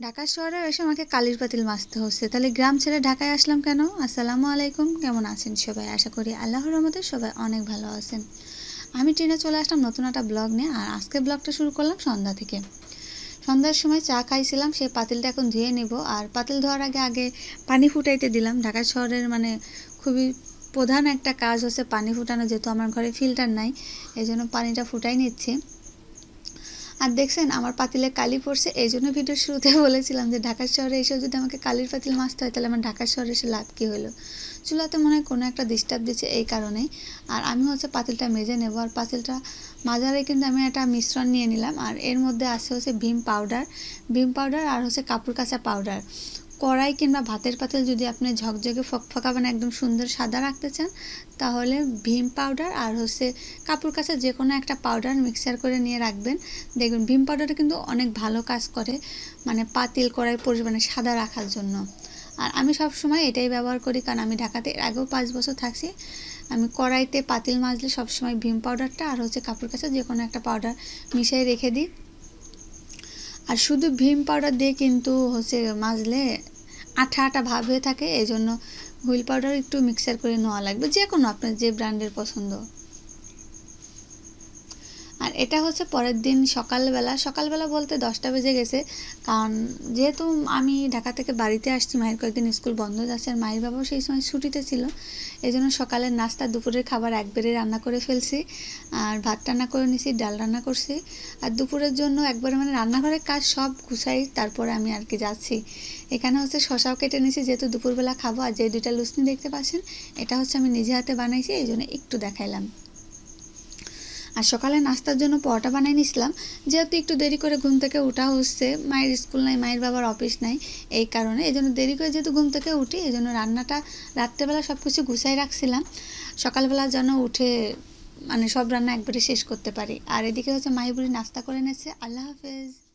ঢাকা শহরে এসে আমাকে কালির পাতিল মাজতে হচ্ছে। তাহলে গ্রাম ছেড়ে ঢাকায় আসলাম কেন? আসসালামু আলাইকুম। কেমন আছেন সবাই? আশা করি আল্লাহর রহমতে সবাই অনেক ভালো আছেন। আমি ট্রেনে চলে আসলাম নতুন একটা ব্লগ নিয়ে, আর আজকে ব্লগটা শুরু করলাম সন্ধ্যা থেকে। সন্ধ্যার সময় চা খাইছিলাম, সেই পাতিলটা এখন ধুয়ে নেব। আর পাতিল ধোয়ার আগে আগে পানি ফুটাইতে দিলাম। ঢাকা শহরের মানে খুবই প্রধান একটা কাজ হচ্ছে পানি ফুটানো, যেহেতু আমার ঘরে ফিল্টার নাই এই জন্য পানিটা ফুটাই নিচ্ছি। আর দেখছেন, আমার পাতিলে কালি পড়ছে এই জন্য ভিডিও শুরুতে বলেছিলাম যে ঢাকার শহরে এসেও যদি আমাকে কালির পাতিল মাসতে হয়, তাহলে আমার ঢাকার শহরে এসে লাভ কী হলো? চুলাতে মনে হয় কোনো একটা ডিস্টার্ব দিচ্ছে এই কারণেই। আর আমি হচ্ছে পাতিলটা মেজে নেব। আর পাতিলটা মাজারে কিন্তু আমি একটা মিশ্রণ নিয়ে নিলাম। আর এর মধ্যে আছে হচ্ছে ভীম পাউডার ভীম পাউডার আর হচ্ছে কাপড় কাঁচা পাউডার কড়াই কিংবা ভাতের পাতিল যদি আপনি ঝকঝকে ফকফকা মানে একদম সুন্দর সাদা রাখতে চান, তাহলে ভীম পাউডার আর হচ্ছে কাপড় কাচা যে কোনো একটা পাউডার মিক্সার করে নিয়ে রাখবেন। দেখবেন ভীম পাউডারটা কিন্তু অনেক ভালো কাজ করে মানে পাতিল কড়াই পরিমাণে সাদা রাখার জন্য। আর আমি সব সময় এটাই ব্যবহার করি, কারণ আমি ঢাকাতে এর আগেও পাঁচ বছর থাকছি। আমি কড়াইতে পাতিল মাজলে সবসময় ভীম পাউডারটা আর হচ্ছে কাপড় কাচা যে কোনো একটা পাউডার মিশিয়ে রেখে দিই। আর শুধু ভীম পাউডার দিয়ে কিন্তু হচ্ছে মাজলে আঠা আঠা ভাব হয়ে থাকে এই জন্য হুইল পাউডার একটু মিক্সার করে নেওয়া লাগবে যে কোনো আপনার যে ব্র্যান্ডের পছন্দ। এটা হচ্ছে পরের দিন সকালবেলা। সকালবেলা বলতে দশটা বেজে গেছে। কারণ যেহেতু আমি ঢাকা থেকে বাড়িতে আসছি, মায়ের কয়েকদিন স্কুল বন্ধ যাচ্ছে আর মায়ের বাবাও সেই সময় ছুটিতে ছিল। এই জন্য সকালের নাস্তা, দুপুরের খাবার একবারে রান্না করে ফেলছি। আর ভাত রান্না করে নিছি, ডাল রান্না করছি। আর দুপুরের জন্য একবারে মানে রান্নাঘরের কাজ সব গুছাই তারপরে আমি আর কি যাচ্ছি। এখানে হচ্ছে শশাও কেটে নিয়েছি যেহেতু দুপুরবেলা খাব। আর যে দুইটা লুচনি দেখতে পাচ্ছেন, এটা হচ্ছে আমি নিজে হাতে বানাইছি এই জন্য একটু দেখাইলাম। আর সকালে নাস্তার জন্য পরোটা বানাই নিছিলাম যেহেতু একটু দেরি করে ঘুম থেকে উঠা হচ্ছে, মায়ের স্কুল নাই, মায়ের বাবার অফিস নাই, এই কারণে। এই জন্য দেরি করে যেহেতু ঘুম থেকে উঠি, এই জন্য রান্নাটা রাত্রেবেলা সব কিছু গুছাই রাখছিলাম। সকালবেলা যেন উঠে মানে সব রান্না একবারে শেষ করতে পারি। আর এদিকে হচ্ছে মাইবুড়ি নাস্তা করে নিয়েছে। আল্লাহ হাফেজ।